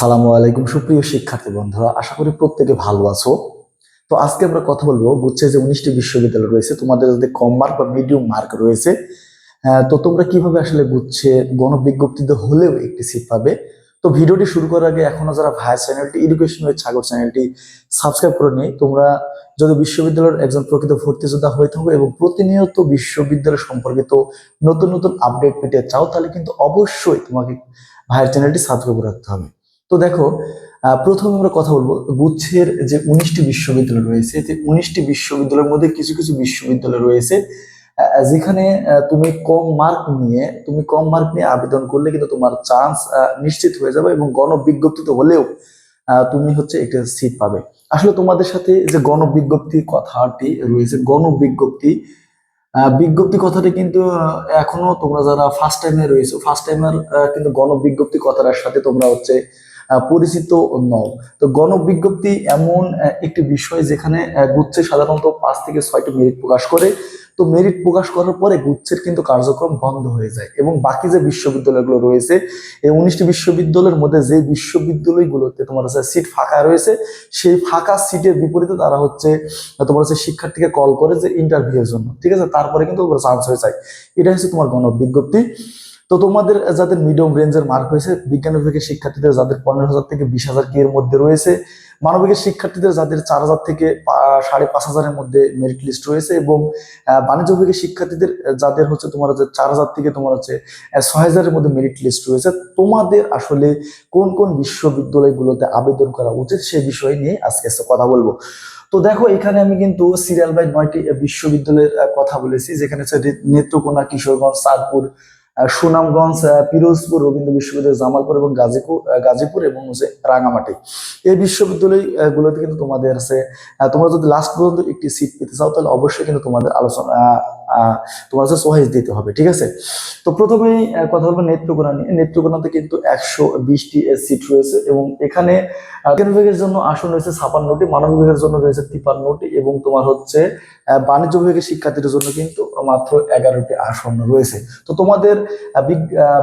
আসসালামু আলাইকুম, সুপ্রিয় শিক্ষার্থী বন্ধুরা, আশা করি প্রত্যেকে ভালো আছো। তো আজকে আমরা কথা বলব, বুঝছে যে উনিশটি বিশ্ববিদ্যালয় রয়েছে, তোমাদের যদি কম মার্ক বা মিডিয়াম মার্ক রয়েছে তো তোমরা কীভাবে আসলে বুঝছে, গণবিজ্ঞপ্তিতে হলেও একটি সিট পাবে। তো ভিডিওটি শুরু করার আগে এখনও যারা ভাই চ্যানেলটি এডুকেশন উইথ সাগর চ্যানেলটি সাবস্ক্রাইব করে নিই, তোমরা যদি বিশ্ববিদ্যালয়ের একজন প্রকৃত ভর্তি যোদ্ধা হয়ে থাকো এবং প্রতিনিয়ত বিশ্ববিদ্যালয় সম্পর্কিত নতুন নতুন আপডেট পেতে চাও, তাহলে কিন্তু অবশ্যই তোমাকে ভাইয়ের চ্যানেলটি সাবস্ক্রাইব করে রাখতে হবে। তো দেখো প্রথমে আমরা কথা বলব গুচ্ছের যে উনিশটি বিশ্ববিদ্যালয় রয়েছে, যে উনিশটি বিশ্ববিদ্যালয়ের মধ্যে কিছু কিছু বিশ্ববিদ্যালয় রয়েছে যেখানে তুমি কম মার্ক নিয়ে, তুমি কম মার্ক নিয়ে আবেদন করলে কিন্তু তোমার চান্স নিশ্চিত হয়ে যাবে এবং গণবিজ্ঞপ্তি তো হলেও তুমি হচ্ছে একটা সিট পাবে। আসলে তোমাদের সাথে যে গণবিজ্ঞপ্তি কথাটি রয়েছে, গণবিজ্ঞপ্তি বিজ্ঞপ্তি কথাটি কিন্তু এখনও তোমরা যারা ফার্স্ট টাইমে রয়েছে ফার্স্ট টাইমের কিন্তু গণবিজ্ঞপ্তি কথাটার সাথে তোমরা হচ্ছে পরিচিত নও। তো গণবিজ্ঞপ্তি এমন একটি বিষয় যেখানে গুচ্ছে সাধারণত পাঁচ থেকে ছয়টি মেরিট প্রকাশ করে। তো মেরিট প্রকাশ করার পরে গুচ্ছের কিন্তু কার্যক্রম বন্ধ হয়ে যায় এবং বাকি যে বিশ্ববিদ্যালয়গুলো রয়েছে, এই উনিশটি বিশ্ববিদ্যালয়ের মধ্যে যে বিশ্ববিদ্যালয়গুলোতে তোমার হচ্ছে সিট ফাঁকা রয়েছে, সেই ফাঁকা সিটের বিপরীতে তারা হচ্ছে, তোমার হচ্ছে শিক্ষার্থীকে কল করে যে ইন্টারভিউর জন্য। ঠিক আছে? তারপরে কিন্তু চান্স হয়ে যায়। এটা হচ্ছে তোমার গণবিজ্ঞপ্তি। তো তোমাদের যাদের মিডিয়াম রেঞ্জের মার্ক হয়েছে বিজ্ঞান বিভাগের শিক্ষার্থীদের যাদের পনেরো হাজার থেকে বিশ হাজার কি এর মধ্যে রয়েছে, মানবিকের শিক্ষার্থীদের যাদের চার হাজার থেকে সাড়ে পাঁচ হাজারের মধ্যে মেরিট লিস্ট রয়েছে এবং বাণিজ্য বিভাগের শিক্ষার্থীদের যাদের হচ্ছে তোমার হচ্ছে চার হাজার থেকে তোমার হচ্ছে ছয় হাজারের মধ্যে মেরিট লিস্ট রয়েছে, তোমাদের আসলে কোন কোন বিশ্ববিদ্যালয়গুলোতে আবেদন করা উচিত সেই বিষয় নিয়ে আজকে কথা বলব। তো দেখো, এখানে আমি কিন্তু সিরিয়াল বাই নয়টি বিশ্ববিদ্যালয়ের কথা বলেছি, যেখানে হচ্ছে নেত্রকোনা, কিশোরগঞ্জ, চাঁদপুর সুনামগঞ্জ পিরোজপুর, রবীন্দ্র বিশ্ববিদ্যালয়, জামালপুর এবং গাজীপুর গাজীপুর এবং হচ্ছে রাঙামাটি এই বিশ্ববিদ্যালয়গুলোতে গুলোতে কিন্তু তোমাদের আছে তোমরা যদি লাস্ট পর্যন্ত একটি সিট পেতে চাও, তাহলে অবশ্যই কিন্তু তোমাদের আলোচনা তোমার হচ্ছে দিতে হবে, ঠিক আছে? তো প্রথমেই কথা বলব নেত্রকোনা নিয়ে। নেত্রকোনাতে কিন্তু একশো বিশটি সিট রয়েছে এবং এখানে বিভাগের জন্য আসন রয়েছে ছাপান্নটি, মানব বিভাগের জন্য রয়েছে তিপান্নটি এবং তোমার হচ্ছে বাণিজ্য বিভাগের শিক্ষার্থীদের জন্য কিন্তু মাত্র এগারোটি আসন রয়েছে। তো তোমাদের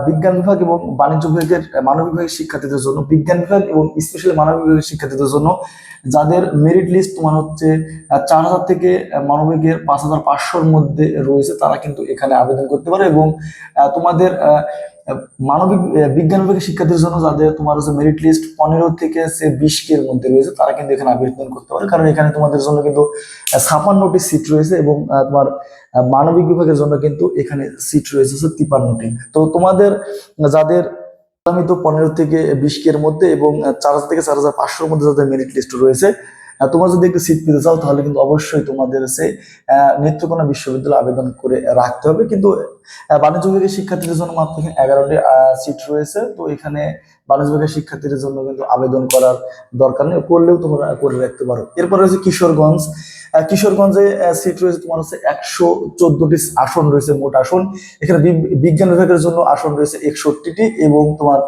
বিজ্ঞান বিভাগ এবং বাণিজ্য বিভাগের মানব বিভাগের শিক্ষার্থীদের জন্য, বিজ্ঞান বিভাগ এবং স্পেশালি মানব বিভাগের শিক্ষার্থীদের জন্য যাদের মেরিট লিস্ট তোমার হচ্ছে চার হাজার থেকে মানবিকের পাঁচ হাজার পাঁচশোর মধ্যে রয়েছে, তারা কিন্তু এখানে আবেদন করতে পারে এবং তোমাদের মানবিক বিজ্ঞান বিভাগের শিক্ষার্থীর জন্য যাদের তোমার হচ্ছে মেরিট লিস্ট পনেরো থেকে সে বিশ এর মধ্যে রয়েছে, তারা কিন্তু এখানে আবেদন করতে পারে। কারণ এখানে তোমাদের জন্য কিন্তু ছাপান্নটি সিট রয়েছে এবং তোমার মানবিক বিভাগের জন্য কিন্তু এখানে সিট রয়েছে হচ্ছে তিপান্নটি তো তোমাদের, যাদের আমি তো পনেরো থেকে বিশ কে এর মধ্যে এবং চার হাজার থেকে চার হাজার পাঁচশোর মধ্যে যাদের মেরিট লিস্ট রয়েছে তোমরা যদি একটু সিট পেতে চাও, তাহলে কিন্তু অবশ্যই তোমাদের সে নেত্রকোনা বিশ্ববিদ্যালয়ে আবেদন করে রাখতে হবে। কিন্তু বাণিজ্য বিভাগের শিক্ষার্থীদের জন্য মাত্র এগারোটি সিট রয়েছে। তো এখানে বাণিজ্য বিভাগের শিক্ষার্থীদের জন্য কিন্তু আবেদন করার দরকার নেই। করলেও তোমরা করে রাখতে পারো। এরপরে হচ্ছে কিশোরগঞ্জ। কিশোরগঞ্জে সিট রয়েছে তোমার হচ্ছে একশো চোদ্দটি আসন রয়েছে মোট আসন। এখানে বিজ্ঞান বিভাগের জন্য আসন রয়েছে একষট্টিটি এবং তোমার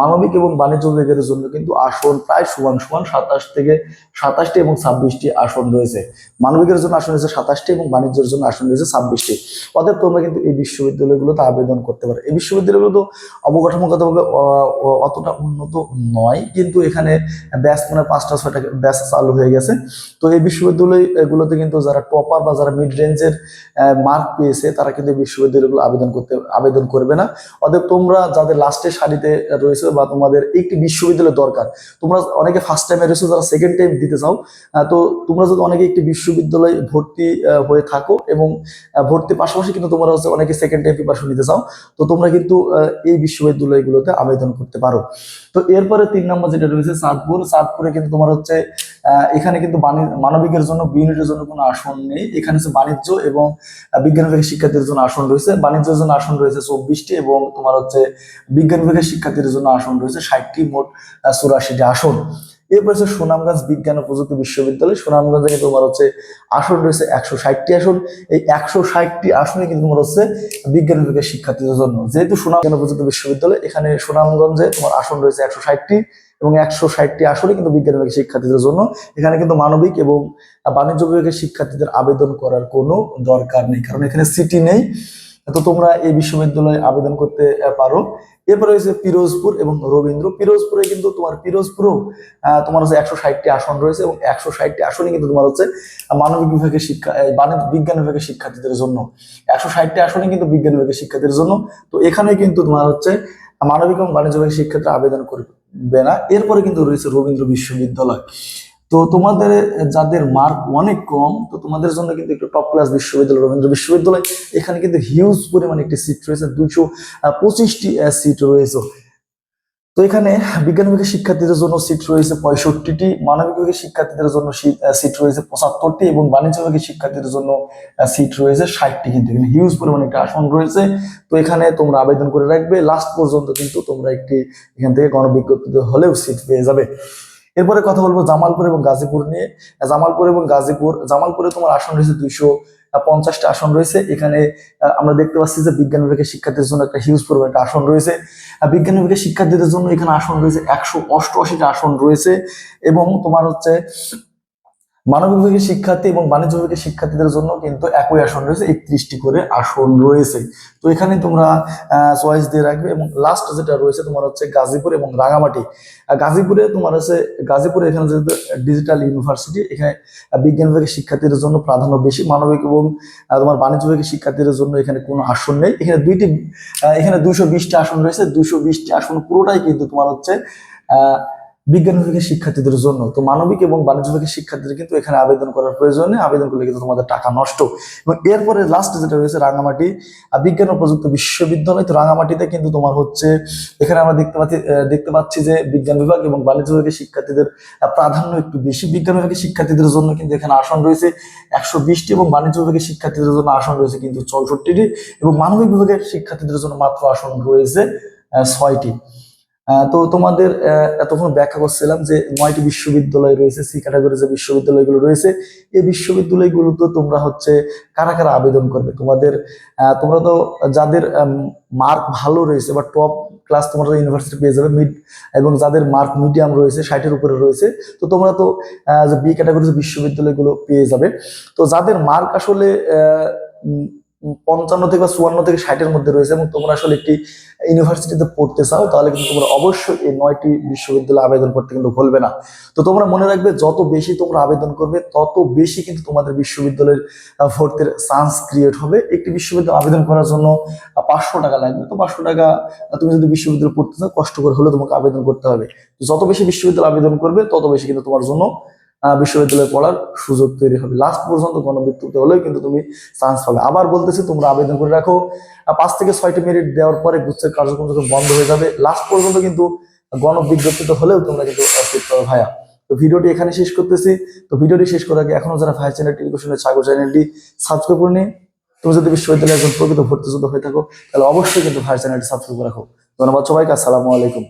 মানবিক এবং বাণিজ্য বিভাগের জন্য কিন্তু আসন প্রায় সমান সমান সাতাশ থেকে সাতাশটি এবং ছাব্বিশটি আসন রয়েছে। মানবিকের জন্য আসন রয়েছে সাতাশটি এবং বাণিজ্যের জন্য আসন রয়েছে ছাব্বিশটি অতএব তোমরা কিন্তু এই বিশ্ববিদ্যালয়গুলোতে আবেদন করতে পারো। এই বিশ্ববিদ্যালয়গুলো তো অবকাঠামোগতভাবে অতটা উন্নত নয়, কিন্তু এখানে ব্যাস মানে পাঁচটা, ছয়টা ব্যাচ চালু হয়ে গেছে। তো এই বিশ্ববিদ্যালয়গুলোতে কিন্তু যারা টপার বা যারা মিড রেঞ্জের মার্ক পেয়েছে তারা কিন্তু বিশ্ববিদ্যালয়গুলো আবেদন করতে আবেদন করবে না। অতএব তোমরা যাদের লাস্টের সারিতে রয়েছে বা তোমাদের একটি বিশ্ববিদ্যালয় দরকার তোমরা অনেকে ফার্স্ট টাইমে রয়েছে যারা সেকেন্ড টাইম দিতে চাও তো তোমরা যদি অনেকে একটি বিশ্ববিদ্যালয়ে ভর্তি হয়ে থাকো এবং আহ, ভর্তির পাশাপাশি কিন্তু তোমরা হচ্ছে অনেকে সেকেন্ড টাইম প্রিপারেশন নিতে চাও তো তোমরা কিন্তু এই বিশ্ববিদ্যালয়গুলোতে আবেদন করতে পারো। তো এরপরে তিন নম্বর যেটা রয়েছে চাঁদপুর চাঁদপুরে কিন্তু তোমার হচ্ছে এখানে কিন্তু মানবিকের জন্য বি ইউনিটের জন্য কোনো আসন নেই। এখানে হচ্ছে বাণিজ্য এবং বিজ্ঞান বিভাগের শিক্ষার্থীদের জন্য আসন রয়েছে। বাণিজ্যের জন্য আসন রয়েছে চব্বিশটি এবং তোমার হচ্ছে বিজ্ঞান বিভাগের শিক্ষার্থীদের জন্য আসন রয়েছে ষাটটি, মোট চুরাশিটি আসন। এরপর হচ্ছে সুনামগঞ্জ বিজ্ঞান ও প্রযুক্তি বিশ্ববিদ্যালয়। সুনামগঞ্জে কিন্তু তোমার হচ্ছে আসন রয়েছে একশো ষাটটি আসন। এই একশো ষাটটি আসনে কিন্তু তোমার হচ্ছে বিজ্ঞান বিভাগের শিক্ষার্থীদের জন্য। যেহেতু সুনাম বিজ্ঞান ও প্রযুক্তি বিশ্ববিদ্যালয়, এখানে সুনামগঞ্জে তোমার আসন রয়েছে একশো ষাটটি এবং একশো ষাটটি আসনে কিন্তু বিজ্ঞান বিভাগের শিক্ষার্থীদের জন্য। এখানে কিন্তু মানবিক এবং বাণিজ্য বিভাগের শিক্ষার্থীদের আবেদন করার কোনো দরকার নেই, কারণ এখানে সিটি নেই। তো তোমরা এই বিশ্ববিদ্যালয়ে আবেদন করতে পারো। এরপরে রয়েছে পিরোজপুর এবং রবীন্দ্র। পিরোজপুরে কিন্তু তোমার, পিরোজপুরেও তোমার হচ্ছে একশো ষাটটি আসন রয়েছে এবং একশো ষাটটি আসনই কিন্তু তোমার হচ্ছে মানবিক বিভাগের শিক্ষা বাণিজ্য, বিজ্ঞান বিভাগের শিক্ষার্থীদের জন্য। একশো ষাটটি আসনই কিন্তু বিজ্ঞান বিভাগের শিক্ষার্থীদের জন্য। তো এখানে কিন্তু তোমার হচ্ছে মানবিক এবং বাণিজ্য বিভাগের শিক্ষার্থীরা আবেদন করবে না। এরপরে কিন্তু রয়েছে রবীন্দ্র বিশ্ববিদ্যালয়। তো তোমাদের, যাদের মার্ক অনেক কম, তো তোমাদের জন্য কিন্তু একটু টপ ক্লাস বিশ্ববিদ্যালয়, রবীন্দ্র বিশ্ববিদ্যালয়, এখানে কিন্তু হিউজ পরিমাণে একটি সিট রয়েছে। দুশো পঁচিশটি সিট রয়েছে। তো এখানে বিজ্ঞান বিভাগের শিক্ষার্থীদের জন্য সিট রয়েছে পঁয়ষট্টিটি, মানবিক বিভাগের শিক্ষার্থীদের জন্য সিট রয়েছে পঁচাত্তরটি এবং বাণিজ্য বিভাগের শিক্ষার্থীদের জন্য সিট রয়েছে ষাটটি কিন্তু এখানে হিউজ পরিমাণে একটা আসন রয়েছে। তো এখানে তোমরা আবেদন করে রাখবে লাস্ট পর্যন্ত কিন্তু তোমরা একটি এখান থেকে গণবিজ্ঞপ্তিতে হলেও সিট পেয়ে যাবে। এরপরে কথা বলব জামালপুর এবং গাজীপুর নিয়ে। জামালপুর এবং গাজীপুর, জামালপুরে তোমার আসন রয়েছে দুইশো পঞ্চাশটা আসন রয়েছে। এখানে আমরা দেখতে পাচ্ছি যে বিজ্ঞান বিভাগের শিক্ষার্থীদের জন্য একটা হিউজ পরিমাণ একটা আসন রয়েছে। বিজ্ঞান বিভাগের শিক্ষার্থীদের জন্য এখানে আসন রয়েছে একশো অষ্টআশিটা আসন রয়েছে এবং তোমার হচ্ছে মানবিক বিভাগের শিক্ষার্থী এবং বাণিজ্য বিভাগের শিক্ষার্থীদের জন্য কিন্তু একই আসন রয়েছে, একত্রিশটি করে আসন রয়েছে। তো এখানে তোমরা চয়েস দিয়ে রাখবে এবং লাস্ট যেটা রয়েছে তোমার হচ্ছে গাজীপুর এবং রাঙামাটি। গাজীপুরে তোমার হচ্ছে, গাজীপুরে এখানে যেহেতু ডিজিটাল ইউনিভার্সিটি এখানে বিজ্ঞান বিভাগের শিক্ষার্থীদের জন্য প্রাধান্য বেশি। মানবিক এবং তোমার বাণিজ্য বিভাগের শিক্ষার্থীদের জন্য এখানে কোনো আসন নেই। এখানে দুইটি এখানে দুশো বিশটি আসন রয়েছে। দুশো বিশটি আসন পুরোটাই কিন্তু তোমার হচ্ছে, আহ বিজ্ঞান বিভাগের শিক্ষার্থীদের জন্য। তো মানবিক এবং বাণিজ্য বিভাগের শিক্ষার্থীদের কিন্তু এখানে আবেদন করার প্রয়োজন নেই আবেদন করলে কিন্তু তোমাদের টাকা নষ্ট। এবং এরপরে লাস্ট যেটা রয়েছে রাঙামাটি বিজ্ঞান ও প্রযুক্তি বিশ্ববিদ্যালয়। তো রাঙামাটিতে কিন্তু তোমার হচ্ছে, এখানে আমরা দেখতে পাচ্ছি দেখতে পাচ্ছি যে বিজ্ঞান বিভাগ এবং বাণিজ্য বিভাগের শিক্ষার্থীদের প্রাধান্য একটু বেশি। বিজ্ঞান বিভাগের শিক্ষার্থীদের জন্য কিন্তু এখানে আসন রয়েছে একশো বিশটি এবং বাণিজ্য বিভাগের শিক্ষার্থীদের জন্য আসন রয়েছে কিন্তু চৌষট্টিটি এবং মানবিক বিভাগের শিক্ষার্থীদের জন্য মাত্র আসন রয়েছে ছয়টি। তো তোমাদের এতক্ষণ ব্যাখ্যা করছিলাম যে নয়টি বিশ্ববিদ্যালয় রয়েছে, সি ক্যাটাগরি যে বিশ্ববিদ্যালয়গুলো রয়েছে। এই বিশ্ববিদ্যালয়গুলোতে তোমরা হচ্ছে কারা কারা আবেদন করবে? তোমাদের তোমরা তো যাদের মার্ক ভালো রয়েছে বা টপ ক্লাস তোমরা ইউনিভার্সিটি পেয়ে যাবে মিড এবং যাদের মার্ক মিডিয়াম রয়েছে, ষাটের উপরে রয়েছে, তো তোমরা তো বি ক্যাটাগরি বিশ্ববিদ্যালয়গুলো পেয়ে যাবে। তো যাদের মার্ক আসলে পঞ্চান্ন থেকে বা চুয়ান্ন থেকে ষাটের মধ্যে রয়েছে এবং তোমরা আসলে একটি ইউনিভার্সিটিতে পড়তে চাও, তাহলে কিন্তু তোমরা অবশ্যই এই নয়টি বিশ্ববিদ্যালয়ে আবেদন করতে কিন্তু ভুলবে না। তো তোমরা মনে রাখবে, যত বেশি তোমরা আবেদন করবে, তত বেশি কিন্তু তোমাদের বিশ্ববিদ্যালয়ের ভর্তির চান্স ক্রিয়েট হবে। একটি বিশ্ববিদ্যালয় আবেদন করার জন্য পাঁচশো টাকা লাগবে। তো পাঁচশো টাকা তুমি যদি বিশ্ববিদ্যালয় পড়তে চাও, কষ্ট করে হলেও তোমাকে আবেদন করতে হবে। যত বেশি বিশ্ববিদ্যালয় আবেদন করবে, তত বেশি কিন্তু তোমার জন্য বিশ্ববিদ্যালয়ে পড়ার সুযোগ তৈরি হবে। লাস্ট পর্যন্ত গণবিজ্ঞপ্তি হলেও কিন্তু তুমি চান্স পাবে। আবার বলতেছি, তোমরা আবেদন করে রাখো। পাঁচ থেকে ছয়টি মেরিট দেওয়ার পরে গুচ্ছের কার্যক্রম যখন বন্ধ হয়ে যাবে লাস্ট পর্যন্ত কিন্তু গণবিজ্ঞপ্তিতে হলেও তোমরা কিন্তু ভাইয়া। তো ভিডিওটি এখানে শেষ করতেছি। তো ভিডিওটি শেষ করার আগে এখনও যারা ভাইয়া চ্যানেল টেলিভিশনের ছাগল চ্যানেলটি সাবস্ক্রাইব করে নিয়ে তুমি যদি বিশ্ববিদ্যালয়ে একজন প্রকৃত ভর্তিযুদ্ধ হয়ে থাকো, তাহলে অবশ্যই কিন্তু ভাইয়া চ্যানেলটি সাবস্ক্রাইব করে রাখো। ধন্যবাদ সবাইকে, আসসালামু আলাইকুম।